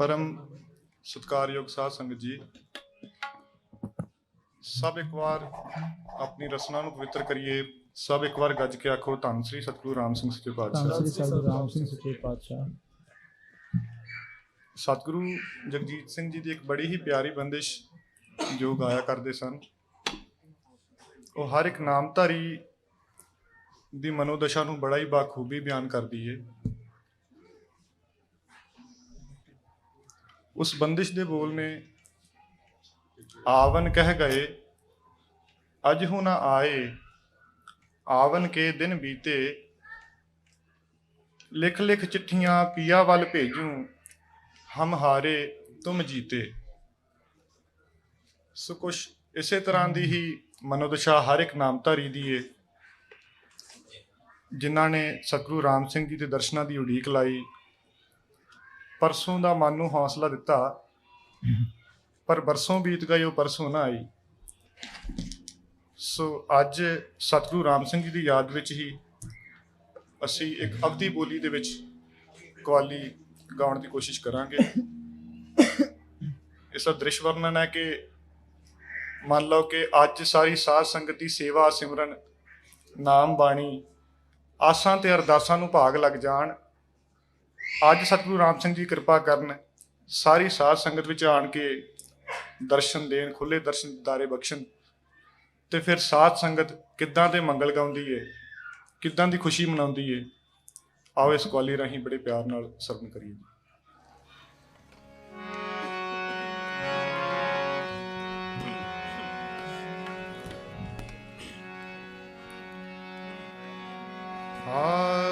ਪਰਮ ਸਤਿਕਾਰਯੋਗ ਸਾਧ ਸੰਗਤ ਜੀ ਸਭ ਇੱਕ ਵਾਰ ਆਪਣੀ ਰਸਨਾ ਨੂੰ ਪਵਿੱਤਰ ਕਰੀਏ ਸਭ ਇੱਕ ਵਾਰ ਗੱਜ ਕੇ ਆਖੋ ਧੰਨ ਸ੍ਰੀ ਸਤਿਗੁਰੂ ਰਾਮ ਸਿੰਘ ਸੱਚੇ ਧੰਨ ਪਾਤਸ਼ਾਹ ਸ੍ਰੀ ਸਤਿਗੁਰੂ ਰਾਮ ਸਿੰਘ ਸੱਚੇ ਪਾਤਸ਼ਾਹ। ਸਤਿਗੁਰੂ ਜਗਜੀਤ ਸਿੰਘ ਜੀ ਦੀ ਇੱਕ ਬੜੀ ਹੀ ਪਿਆਰੀ ਬੰਦਿਸ਼ ਜੋ ਗਾਇਆ ਕਰਦੇ ਸਨ। ਉਹ ਹਰ ਇੱਕ ਨਾਮਧਾਰੀ ਦੀ ਮਨੋਦਸ਼ਾ ਨੂੰ ਬੜਾ ਹੀ ਬਾਖੂਬੀ ਬਿਆਨ ਕਰਦੀ ਏ। ਉਸ ਬੰਦਿਸ਼ ਦੇ ਬੋਲ ਨੇ, ਆਵਨ ਕਹਿ ਗਏ, ਅਜ ਹੋ ਨਾ ਆਏ, ਆਵਨ ਕੇ ਦਿਨ ਬੀਤੇ, ਲਿਖ ਲਿਖ ਚਿੱਠੀਆਂ ਪੀਆ ਵੱਲ ਭੇਜੂ, ਹਮ ਹਾਰੇ ਤੁਮ ਜੀਤੇ। ਸੋ ਕੁਛ ਇਸੇ ਤਰ੍ਹਾਂ ਦੀ ਹੀ ਮਨੋਦਸ਼ਾ ਹਰ ਇੱਕ ਨਾਮਧਾਰੀ ਦੀ ਏ, ਜਿਨ੍ਹਾਂ ਨੇ ਸਤਿਗੁਰੂ ਰਾਮ ਸਿੰਘ ਜੀ ਦੇ ਦਰਸ਼ਨਾਂ ਦੀ ਉਡੀਕ ਲਾਈ ਪਰਸੋਂ ਦਾ ਮਨ ਨੂੰ ਹੌਸਲਾ ਦਿੱਤਾ। ਪਰ ਬਰਸੋਂ ਬੀਤ ਗਈ, ਉਹ ਪਰਸੋਂ ਨਾ ਆਈ। ਸੋ ਅੱਜ ਸਤਿਗੁਰੂ ਰਾਮ ਸਿੰਘ ਜੀ ਦੀ ਯਾਦ ਵਿੱਚ ਹੀ ਅਸੀਂ ਇੱਕ ਅਵਧੀ ਬੋਲੀ ਦੇ ਵਿੱਚ ਕਵਾਲੀ ਗਾਉਣ ਦੀ ਕੋਸ਼ਿਸ਼ ਕਰਾਂਗੇ। ਇਸ ਦਾ ਦ੍ਰਿਸ਼ ਵਰਣਨ ਹੈ ਕਿ ਮੰਨ ਲਓ ਕਿ ਅੱਜ ਸਾਰੀ ਸਾਧ ਸੰਗਤ ਦੀ ਸੇਵਾ ਸਿਮਰਨ, ਨਾਮ ਬਾਣੀ, ਆਸਾਂ ਤੇ ਅਰਦਾਸਾਂ ਨੂੰ ਭਾਗ ਲੱਗ ਜਾਣ। ਅੱਜ ਸਤਿਗੁਰੂ ਰਾਮ ਸਿੰਘ ਜੀ ਕਿਰਪਾ ਕਰਨ ਸਾਰੀ ਸਾਧ ਸੰਗਤ ਵਿੱਚ ਆਣ ਕੇ ਦਰਸ਼ਨ ਦੇਣ ਖੁੱਲੇ ਦਰਸ਼ਨ ਦਿਦਾਰੇ ਬਖਸ਼ਣ। ਤੇ ਫਿਰ ਸਾਧ ਸੰਗਤ ਕਿੱਦਾਂ ਦੇ ਮੰਗਲ ਗਾਉਂਦੀ ਏ, ਕਿੱਦਾਂ ਦੀ ਖੁਸ਼ੀ ਮਨਾਉਂਦੀ ਏ, ਆਓ ਇਸ ਕਵਾਲੀ ਰਾਹੀਂ ਬੜੇ ਪਿਆਰ ਨਾਲ ਸਰਵਣ ਕਰੀਏ। ਰਾਜਾ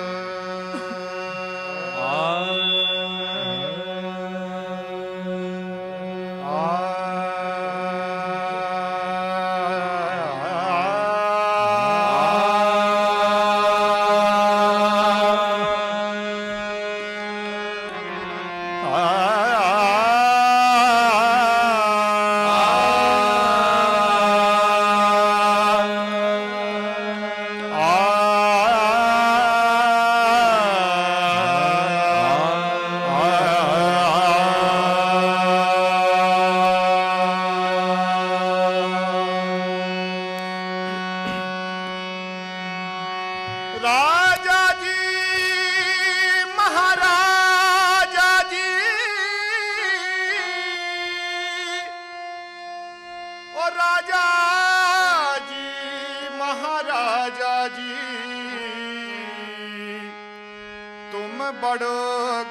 ਤੁਮ ਬੜੋ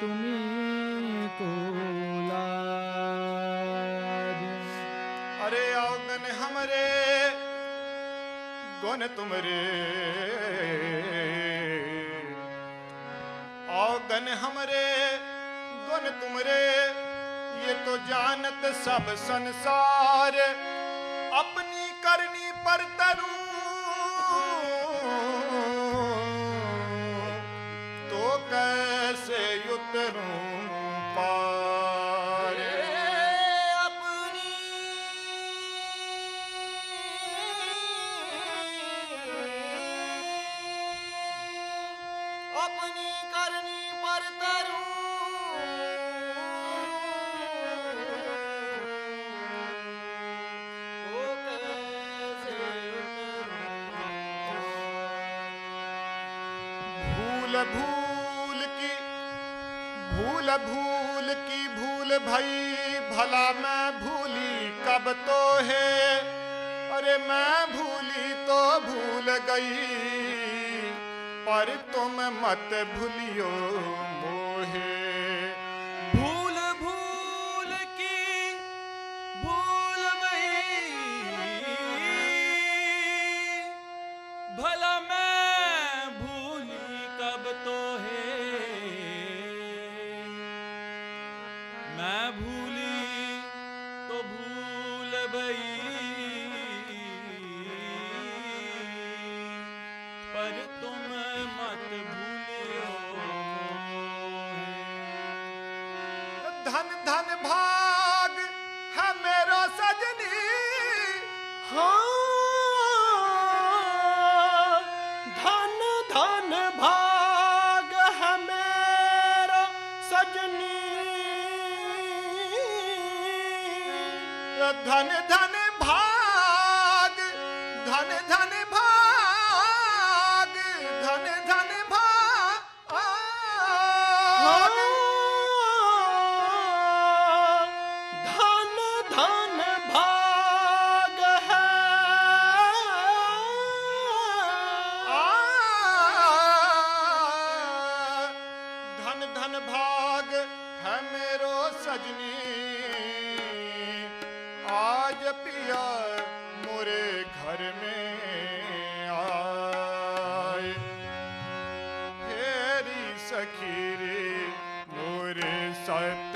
তুমি कोलाद अरे आँगन हमरे गुण तुमरे आँगन हमरे गुण तुमरे ये तो जानत सब संसार। अपनी करनी पर तरू भूल भूल की, भूल भूल की भूल भई, भला मैं भूली कब तो है? अरे मैं भूली तो भूल गई, पर तुम मत भूलियो मोहे। Shakiri Nuri inside.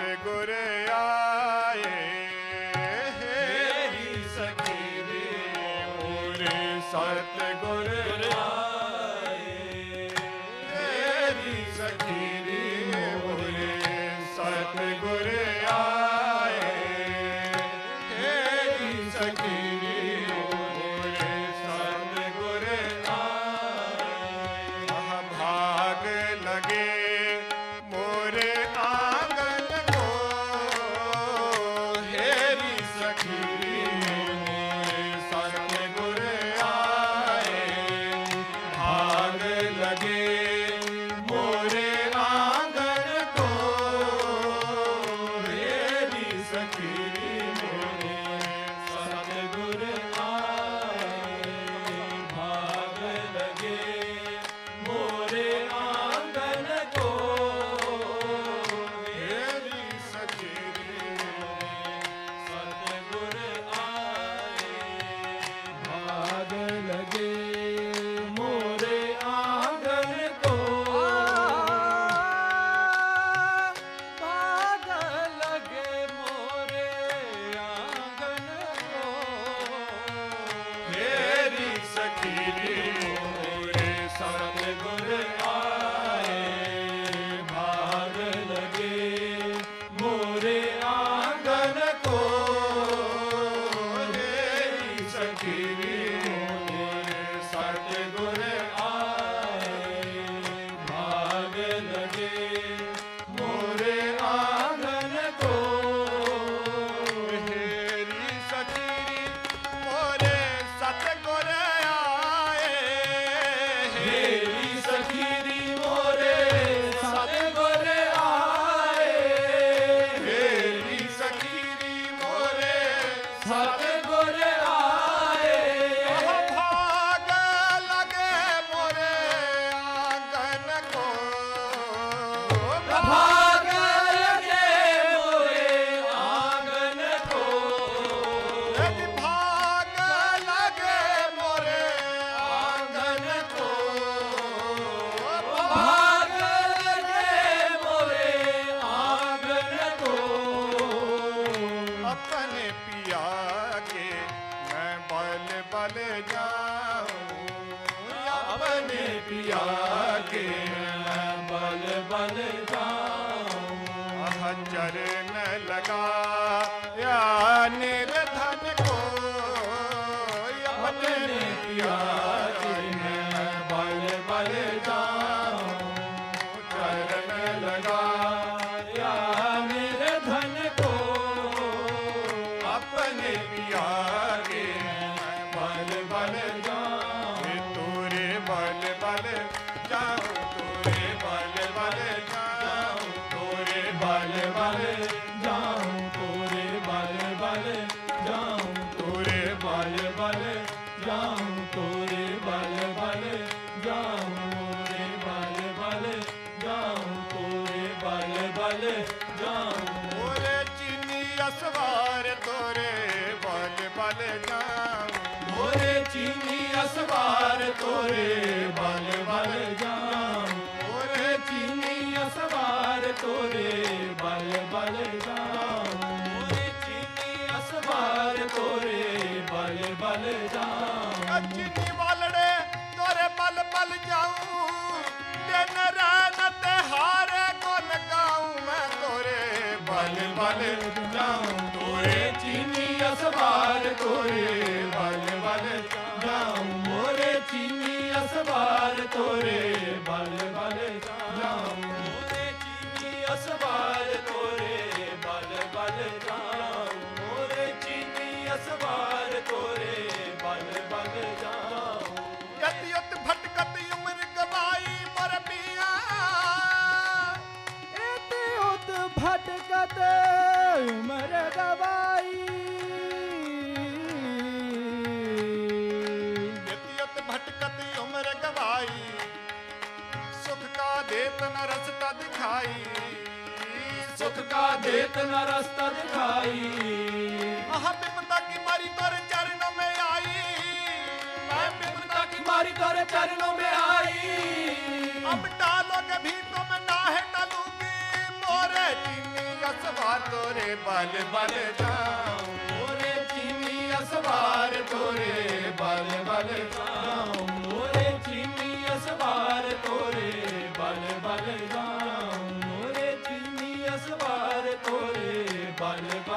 पिया ਅਸਵਾਰ ਤੋਰੇ ਬਲ ਬਲ ਜਾਉ ਮੋਰੇ ਚੀਨੀ ਅਸਵਾਰ ਤੋਰੇ ਬਲ ਬਲ ਬਲ ਜਾऊं ਚੀਨੀ ਅਸਵਾਰ ਤੋਰੇ ਬਲ ਬਲ ਜਾਉ ਮੋਰੇ, ਚੀਨੀ ਅਸਵਾਰ ਤੋਰੇ ਬਲ ਬਲ ਜਾਉ ਮੋਰੇ, ਚੀਨੀ ਅਸਵਾਰ ਤੋਰੇ ਇੱਕ ਨਾ ਰਸਤਾ ਦਿਖਾਈ। ਮਹਾ ਬਿਪਤਾ ਕੀ ਮਾਰੀ ਤੋਰੇ ਚਰਨੋਂ ਮੇ ਆਈ। ਮੈਂ ਬਿਪਤਾ ਕੀ ਮਾਰੀ ਤੋਰੇ ਚਰਨੋਂ ਮੇ ਆਈ। ਅਬ ਟਾਲੋ ਕੇ ਵੀ ਤੁਮ ਨਾ ਹੈ ਟਲੂਗੀ ਮੋਰੇ ਚੀਨੀ ਅਸਵਾਰ ਤੋਰੇ ਬਲ ਬਲ ਜਾਉ। ਮੋਰੇ ਚੀਨੀ ਅਸਵਾਰ ਤੋਰੇ ਬਲ ਬਲ ਜਾਉ। ਮੋਰੇ ਚੀਨੀ ਅਸਵਾਰ ਤੋਰੇ ਬਲ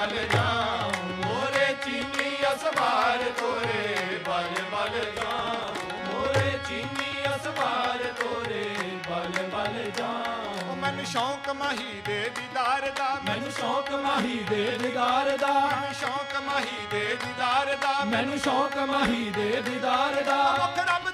ਬਲ ਜਾਉ ਮੋਰੇ ਚੀਨੀ ਅਸਵਾਰ ਤੋਰੇ ਬਲ ਬਲ ਜਾਉ ਮੋਰੇ ਚੀਨੀ ਅਸਵਾਰ ਤੋਰੇ ਬਲ ਬਲ ਜਾਉ। ਮੈਨੂੰ ਸ਼ੌਕ ਮਾਹੀ ਦੇ ਦੀਦਾਰ ਦਾ। ਮੈਨੂੰ ਸ਼ੌਕ ਮਾਹੀ ਦੇ ਦੀਦਾਰ ਦਾ। ਮਨ ਸ਼ੌਕ ਮਾਹੀ ਦੇ ਦੀਦਾਰ ਦਾ। ਮੈਨੂੰ ਸ਼ੌਕ ਮਾਹੀ ਦੇ ਦੀਦਾਰ ਦਾ। ਮੁਖ ਰੱਬ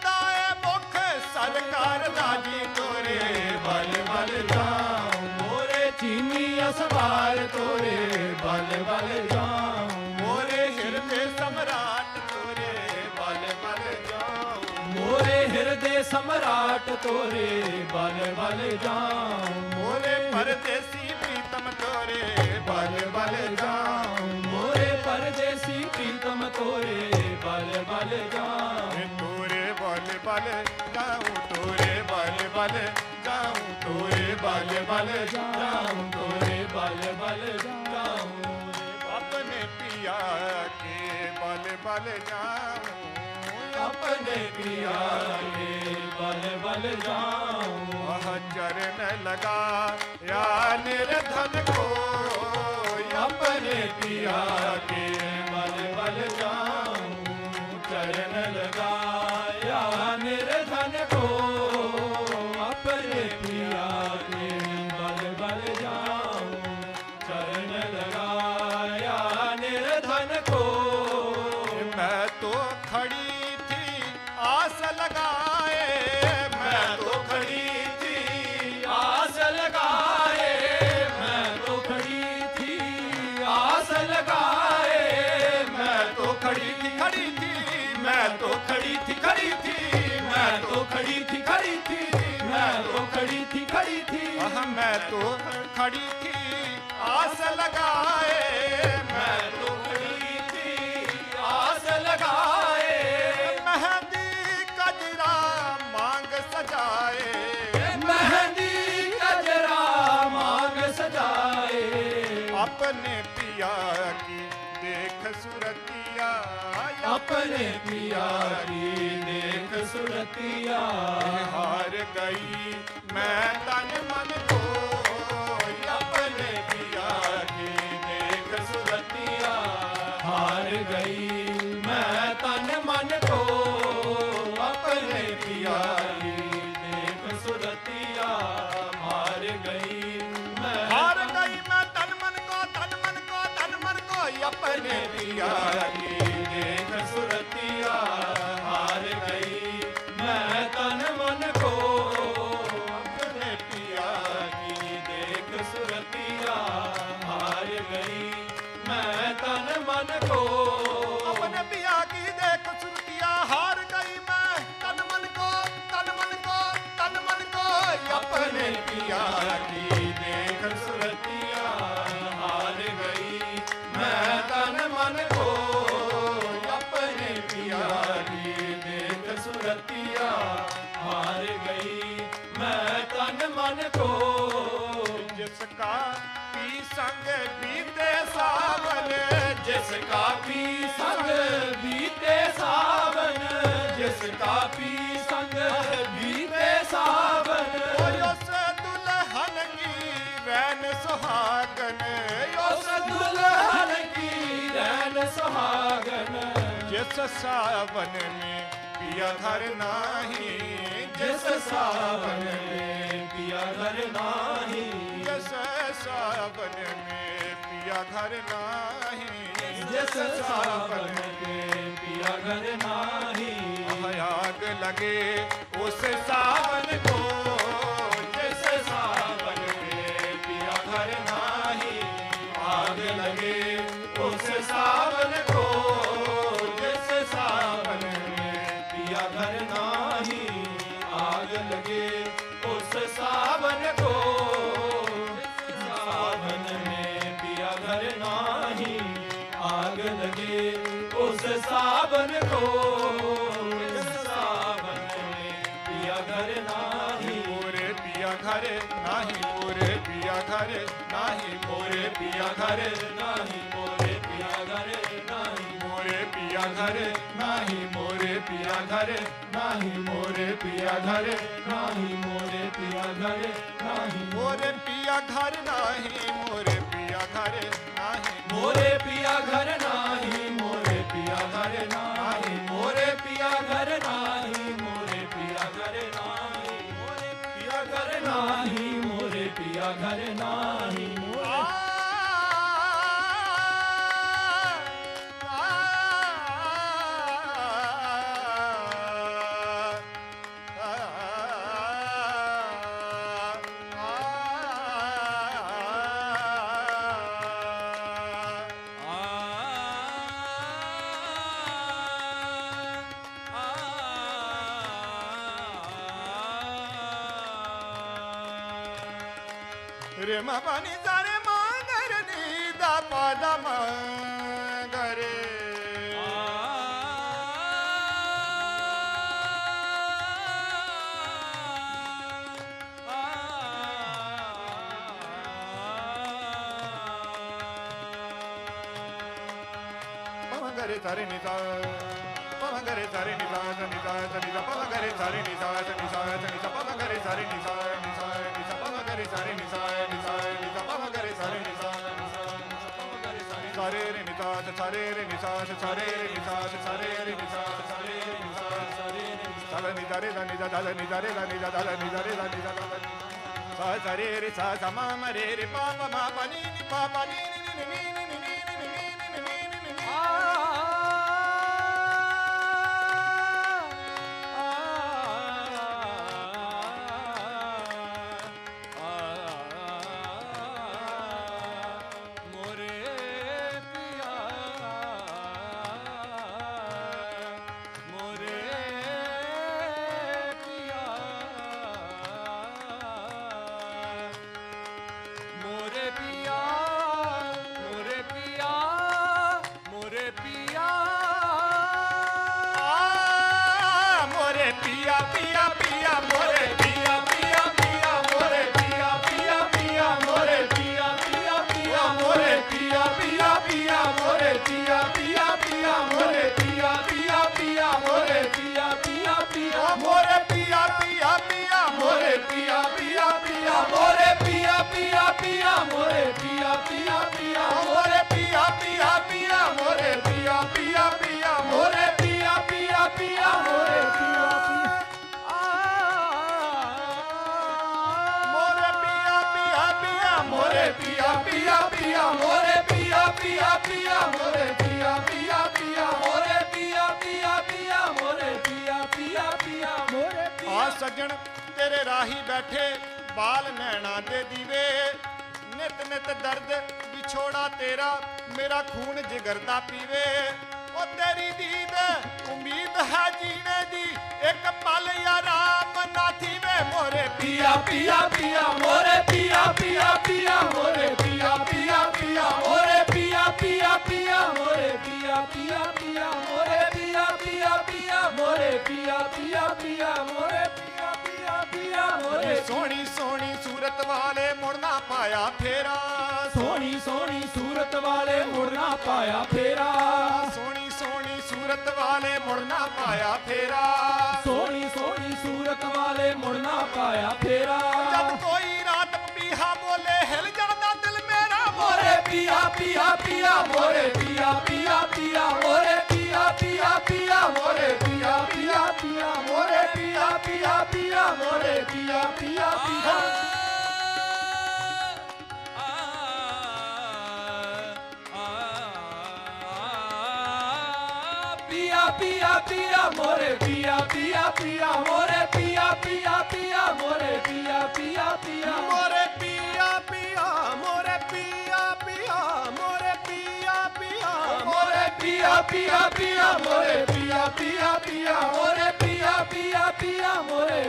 ਚੀਨੀ ਤੋਰੇ, ਬਲ ਬਲ ਜਾਉ। ਮੋਰੇ ਹਿਰਦੇ ਸਮਰਾਟ ਤੋਰੇ, ਬਲ ਬਲ ਜਾਉ। ਮੋਰੇ ਹਿਰਦੇ ਸਮਰਾਟ ਤੋਰੇ, ਬਲ ਬਲ ਜਾਉ। ਮੋਰੇ ਪਰਦੇਸੀ ਪ੍ਰੀਤਮ ਤੋਰੇ, ਬਲ ਬਲ ਜਾਉ। ਮੋਰੇ ਪਰਦੇਸੀ ਪ੍ਰੀਤਮ ਤੋਰੇ, ਬਲ ਬਲ ਜਾਉ। ਤੋਰੇ ਬਲ ਬਲ ਜਾਉ, ਤੋਰੇ ਬਲ ਬਲ ਜਾਉ, ਤੋਰੇ ਬਲ ਬਲ ਜਾਉ, ਤੋਰੇ ਬਲ ਬਲ ਜਾਉ ਆਪਣੇ ਪਿਆ ਕੇ ਬਲ ਬਲ ਜਾਉ ਆਪਣੇ ਪਿਆ ਕੇ ਬਲ ਬਲ ਜਾਉ ਆਹ ਚਰਨ ਲਗਾ ਯਾ ਨਿਰਧਨ ਕੋ। ਆਪਣੇ ਪਿਆ ਕੇ खड़ी थी खड़ी थी मैं तो खड़ी थी खड़ी थी मैं तो खड़ी थी खड़ी थी आह, मैं तो खड़ी थी आस लगाए मैं तो खड़ी थी आस लगाए मेहंदी कजरा मांग सजाए मेहंदी गजरा मांग सजाए अपने पिया की देख सुरतिया ਆਪਣੇ ਪਿਆਰੀ ਦੇਖ ਸੁਰਤੀਆ। ਹਾਰ ਗਈ ਮੈਂ ਤਨ ਮਨ ਕੋ ਬੀਤੇ ਸਾਵਨ ਜਿਸ ਕਾ ਪੀ ਸੰਗ ਬੀਤੇ ਸਾਵਨ ਜਿਸ ਕਾ ਪੀ ਸੰਗ ਬੀਤੇ ਦੁਲਹਨ ਕੀ ਰੈਨ ਸੁਹਾਗਨ ਦੁਲਹਨ ਕੀ ਰੈਨ ਸੁਹਾਗਨ। ਜਿਸ ਸਾਵਨ ਮੇ ਪਿਆ ਘਰ ਨਾਹੀ ਜਿਸ ਸਾਵਨ ਮੇ ਪਿਆ ਘਰ सावन में पिया घर नाही जिस सावन में पिया घर नाही आग लगे उस सावन को ਘਰ ਨਾਹੀ ਮੋਰੇ ਪਿਆ ਘਰ ਨਾਹੀ ਮੋਰੇ ਪਿਆ ਘਰ ਨਾਹੀ ਮੋਰੇ ਪਿਆ ਘਰ ਨਾਹੀ ਮੋਰੇ ਪਿਆ ਘਰ ਨਾਹੀ ਮੋਰੇ ਪਿਆ ਘਰ ਨਾਹੀ ਮੋਰੇ ਪਿਆ ਘਰ ਨਾਹੀ ਮੋਰੇ ਪਿਆ ਘਰ ਨਾਹੀ ਮੋਰੇ ਪਿਆ ਘਰ ਨਾਹੀ ਮੋਰੇ ਪਿਆ ਘਰ ਨਾਹੀ ਮੋਰੇ ਪਿਆ ਘਰ ਨਾਹੀ ਮੋਰੇ ਪਿਆ ਘਰ ਨਾਹੀ ਮੋਰੇ ਪਿਆ ਘਰ ਨਾਹੀ ਮੋਰੇ ਪਿਆ ਘਰ ਨਾਹੀ gare sare ni sa pa gare sare ni sa sa ni sa sa ni sa pa gare sare ni sa sa ni sa sa ni sa pa gare sare ni sa ni sa ni sa pa gare sare ni sa ni sa ni sa pa ni sa, sare ni sa sare ni sa sa sare ni sa sa sare re ni sa sa sare re ni sa sa sare re ni sa sare re ni sa da ni da re da ni sa, da ni da sa, da ni da da ni sa, re ni sa, da sa sa re re sa sa ma ma re re sa, pa ma pa ni ni sa, pa ni ਸੱਜਣ ਤੇਰੇ ਰਾਹੀ ਬੈਠੇ, ਬਾਲ ਨੈਣਾ ਦੇ ਦੀਵੇ। ਨਿਤ ਨਿਤ ਦਰਦ ਵਿਛੋੜਾ ਤੇਰਾ, ਮੇਰਾ ਖੂਨ ਜਿਗਰ ਦਾ ਪੀਵੇ। ਉਹ ਤੇਰੀ ਦੀਦ ਉਮੀਦ ਹੈ ਜੀਣੇ ਦੀ, ਇੱਕ ਪਲ ਆਰਾਮ ਨਾ ਥੀਵੇ ਮੋਰੇ ਪੀਆ ਪੀਆ ਪੀਆ, ਮੋਰੇ ਪੀਆ ਪੀਆ ਪੀਆ, ਮੋਰੇ ਪੀਆ ਪੀਆ ਪੀਆ, ਮੋਰੇ ਪੀਆ ਮੋਰੇ ਪੀਆ ਪੀਆ ਪੀਆ ਮੋਰੇ ਪੀਆ ਪੀਆ ਪੀਆ ਮੋਰੇ। ਸੋਹਣੀ ਸੋਹਣੀ ਸੂਰਤ ਵਾਲੇ ਮੁੜਨਾ ਪਾਇਆ ਫੇਰਾ। ਸੋਹਣੀ ਸੋਹਣੀ ਸੂਰਤ ਵਾਲੇ ਮੁੜਨਾ ਪਾਇਆ ਫੇਰਾ। ਸੋਹਣੀ ਸੋਹਣੀ ਸੂਰਤ ਵਾਲੇ ਮੁੜਨਾ ਪਾਇਆ ਫੇਰਾ। ਸੋਹਣੀ ਸੋਹਣੀ ਸੂਰਤ ਵਾਲੇ ਮੁੜਨਾ ਪਾਇਆ ਫੇਰਾ। ਜਦ ਕੋਈ ਰਾਤ ਪੀਹਾ ਬੋਲੇ ਹਿਲ ਜਾਂਦਾ ਦਿਲ ਮੇਰਾ ਮੋਰੇ। ਪੀਆ ਪੀਆ ਪੀਆ ਮੋਰੇ ਪੀਆ ਪੀਆ ਪੀਆ ਮੋਰੇ ਪੀਆ ਪੀਆ ਪੀਆ ਮੋਰੇ ਪੀਆ ਪੀਆ ਮੋਰੇ ਪੀਆ ਪੀਆ ਪੀਆ ਮੋਰੇ ਪੀਆ ਪੀਆ ਪੀਆ ਪੀਆ ਪੀਆ ਪੀਆ ਮੋਰੇ ਪੀਆ ਪੀਆ ਪੀਆ ਮੋਰੇ ਪੀਆ ਪੀਆ ਪੀਆ ਮੋਰੇ ਪੀਆ ਪੀਆ ਪੀਆ ਮੋਰੇ ਪੀਆ ਪੀਆ ਮੋਰੇ ਪੀਆ ਪੀਆ ਮੋਰੇ ਪੀਆ ਪੀਆ ਮੋਰੇ ਪੀਆ ਪੀਆ ਪੀਆ ਮੋਰੇ ਪੀਆ ਪੀਆ ਪੀਆ ਮੋਰੇ ਪੀਆ ਪੀਆ ਪੀਆ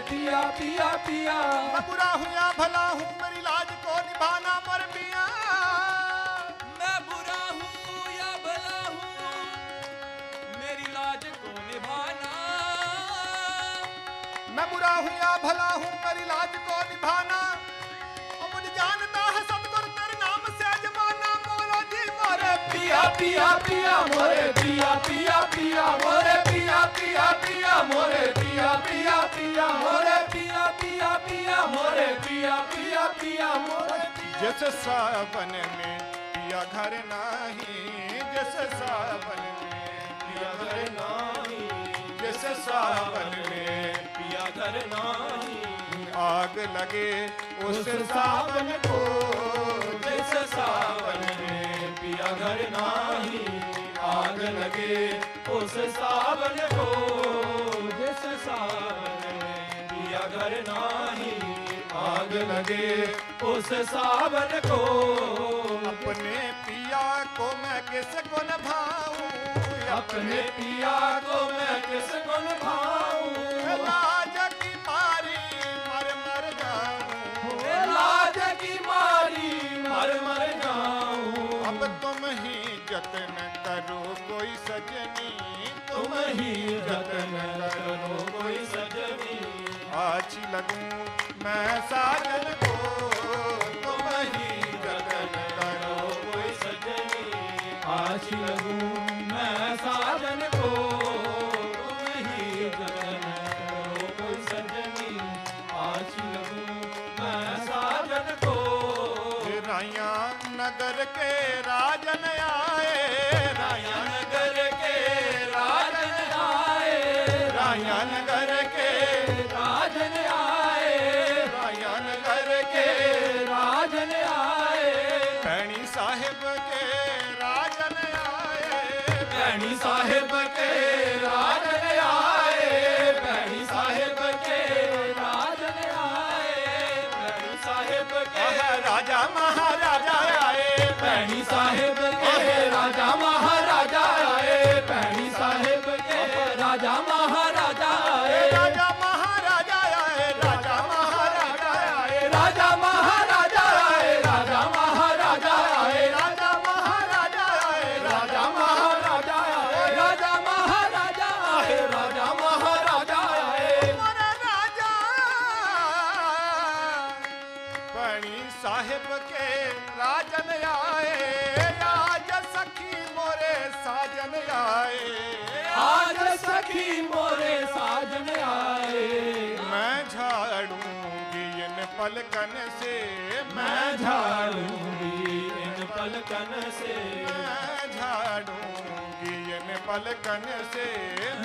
पिया पिया पिया। मैं बुरा हूँ या भला हूँ मेरी लाज को निभाना मर पिया मैं बुरा हूँ या भला हूँ? मेरी लाज को निभाना। मैं बुरा हूँ या भला हूँ मेरी लाज को निभाना। मुझे जानता है सब नाम से जमाना बोलो जी मोरे पिया पिया पिया मोरे पिया पिया पिया मोरे पिया पिया पिया मोरे पिया पिया पिया मोरे पिया मोरे पिया पिया पिया मोरे जस सावन में पिया घर नाही जस सावन में पिया घर नाही जस सावन में पिया घर नाही आग लगे उस सावन को जस सावन में पिया घर नाही आग लगे उस सावन को जस सावन घर नाही आग लगे उस सावन को। अपने पिया को मैं किस किसको नभाऊं? अपने पिया को मैं किसको निभाऊं? लाज की मारी मर मर जाऊँ। लाज की मारी मर मर जाऊँ। अब तुम ही जतन करो कोई सजनी। तुम ही जतन करो कोई सजनी। आछी लगूं मैं साजन को तुम ही जतन करो कोई सजनी आश लगूं मैं साजन को तुम ही जतन करो कोई सजनी आश लगूं मैं साजन को राया नगर के राजन आए राया नगर के ਰਾਣੀ ਸਾਹਿਬ ਇਹ ਰਾਜਾ पलकन से मैं झाड़ूँगी इन पलकन से। मैं झाड़ूँगी इन पलकन से।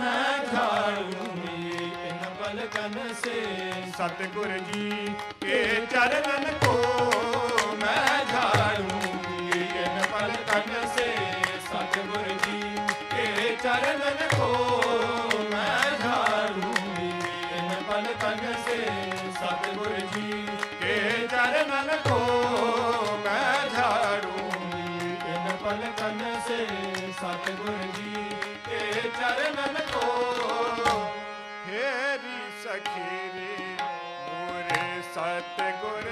मैं झाड़ूँगी इन पलकन से। सतगुरु जी के चरणन को ਪਲਕਨ ਸੇ ਸਤਿਗੁਰ ਜੀ ਤੇ ਚਰਨਨ ਕੋ। ਹੇਰੀ ਸਖੀ ਰੇ ਮੋਰੇ ਸਤਿਗੁਰ